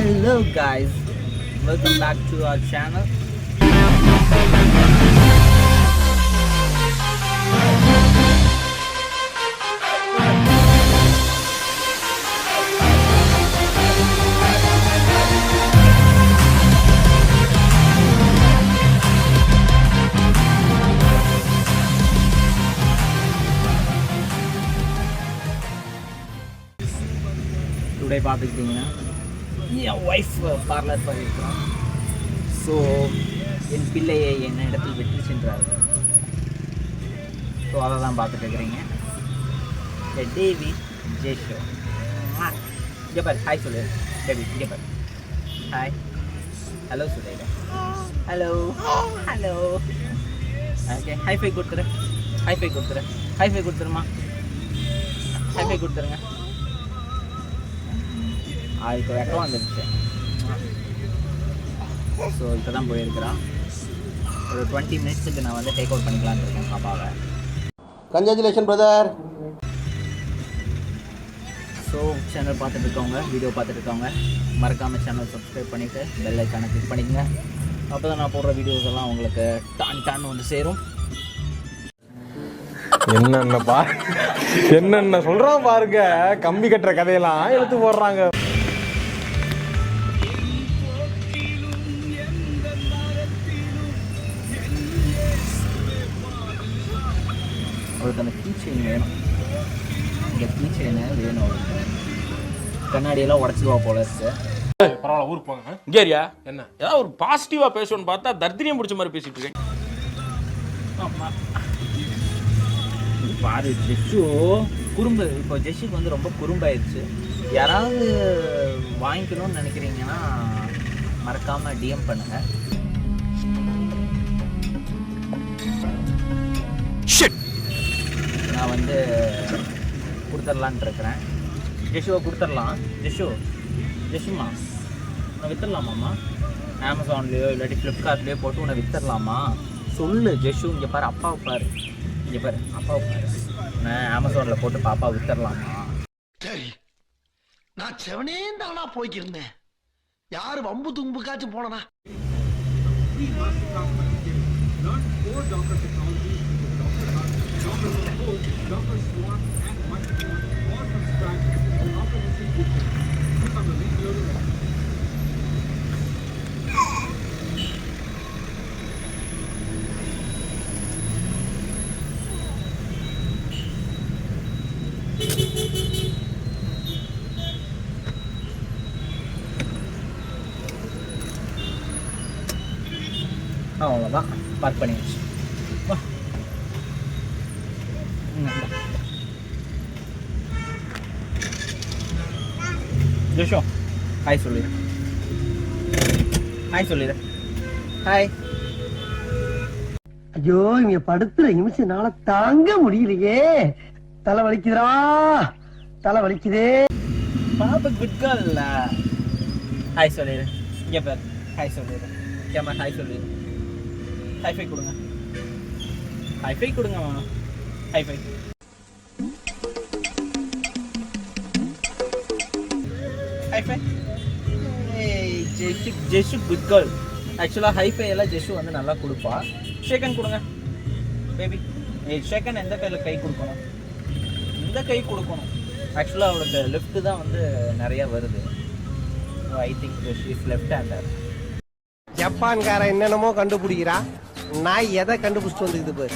Hello guys, welcome back to our channel. Today பார்த்துக்கிட்டிங்கன்னா என் wife parlour பண்ணியிருக்கிறோம் so என் பிள்ளையை என்ன இடத்தில் விட்டு சென்றார்கள்? ஸோ அதை தான் பார்த்துட்டு இருக்கிறீங்க. த டேவி ஜேஷோ இங்கே பாரு ஹாய் சொல்லு. டேவி இங்கே பாரு. ஹாய் ஹலோ சொல்லு hello hello okay high five கொடுத்துரு. ஹைஃபை கொடுத்துரு. ஹைஃபை கொடுத்துருமா? ஹைஃபை கொடுத்துருங்க. அதுக்கு வெக்கம் வந்துடுச்சு ஸோ இப்போ தான் போயிருக்கிறான் ஒரு டுவெண்ட்டி மினிட்ஸுக்கு நான் வந்து டேக் அவுட் பண்ணிக்கலாம்னு இருக்கேன் பாப்பாவை. கங்க்ராச்சுலேஷன் பிரதர் ஸோ சேனல் பார்த்துட்டு இருக்கவங்க வீடியோ பார்த்துட்டு இருக்கவங்க மறக்காமல் சேனல் சப்ஸ்கிரைப் பண்ணிவிட்டு பெல் ஐக்கானை கிளிக் பண்ணிக்கங்க. அப்போ தான் நான் போடுற வீடியோஸ் எல்லாம் உங்களுக்கு டான் டான் வந்து சேரும். என்னென்ன பா என்னென்ன சொல்றான் பாருங்க. கம்பி கட்டுற கதையெல்லாம் எடுத்து போடுறாங்க. அவளுக்கு அந்த கீ செயின் வேணும். இந்த கீ செயினை வேணும் அவளுக்கு கண்ணாடியெல்லாம் உடச்சிடுவா போல இருக்கு. பரவாயில்ல ஊருக்கு போங்க. இங்கேரியா என்ன? ஏதாவது ஒரு பாசிட்டிவா பேசணும்னு பார்த்தா தர்தினியம் பிடிச்ச மாதிரி பேசிட்டு இருக்கேன். ஆமாம் பாரு ஜெஷு குறும்பு. இப்போ ஜெஷுக்கு வந்து ரொம்ப குறும்பாயிருச்சு. யாராவது வாங்கிக்கணும்னு நினைக்கிறீங்கன்னா மறக்காம டிஎம் பண்ணுங்க. நான் வந்து கொடுத்துர்லான்ட்டு இருக்கிறேன் ஜெஷுவை கொடுத்துடலாம். ஜெஷு ஜெஷுமா? உன்னை வித்துடலாமாம்மா? அமேசான்லேயோ இல்லாட்டி ஃப்ளிப்கார்ட்லேயோ போட்டு உன்னை வித்துடலாமா? சொல்லு ஜெஷு இங்கே பாரு அப்பாவை பாரு. இங்கே பாரு அப்பாவை பாரு. நான் அமேசானில் போட்டு பாப்பா வித்துடலாமா? சரி நான் செவனே தானா போய்க்கிருந்தேன். யாரு வம்பு தும்புக்காச்சும் போனனா? அவ்வளோதான் பார்க் பண்ணிடுச்சு. ஜோஷோ ஹாய் சொல்லிடு ஹாய் சொல்லிடு ஹாய் ஐயோ இங்க படுத்துற நிமிஷம்னால தாங்க முடியலையே. தலை வலிக்குதுடா. தலை வலிக்குதே. பாப்பா குட் கேர்ள் ஹாய் சொல்லிடு இங்கே பாரு. ஹாய் சொல்லிடு கேமரா ஹாய் சொல்லிடு ஹைஃபை கொடுங்க. ஹைஃபை கொடுங்க மாமா. High five high five Jeshu Jeshu good girl ஆக்சுவலாக ஹைஃபை எல்லாம் ஜெஷு வந்து நல்லா கொடுப்பா. ஷேக்கன் கொடுங்க. பேபி ஏய் ஷேக்கன் எந்த கையில் கை கொடுக்கணும்? இந்த கை கொடுக்கணும். ஆக்சுவலாக அவளுக்கு லெஃப்ட் தான் வந்து நிறைய வருது. I think she's left hander ஜப்பான்காரன் என்னென்னமோ கண்டுபிடிக்கிறா. நாய் எதை கண்டுபிடிச்சிட்டு வந்துக்குது பாரு.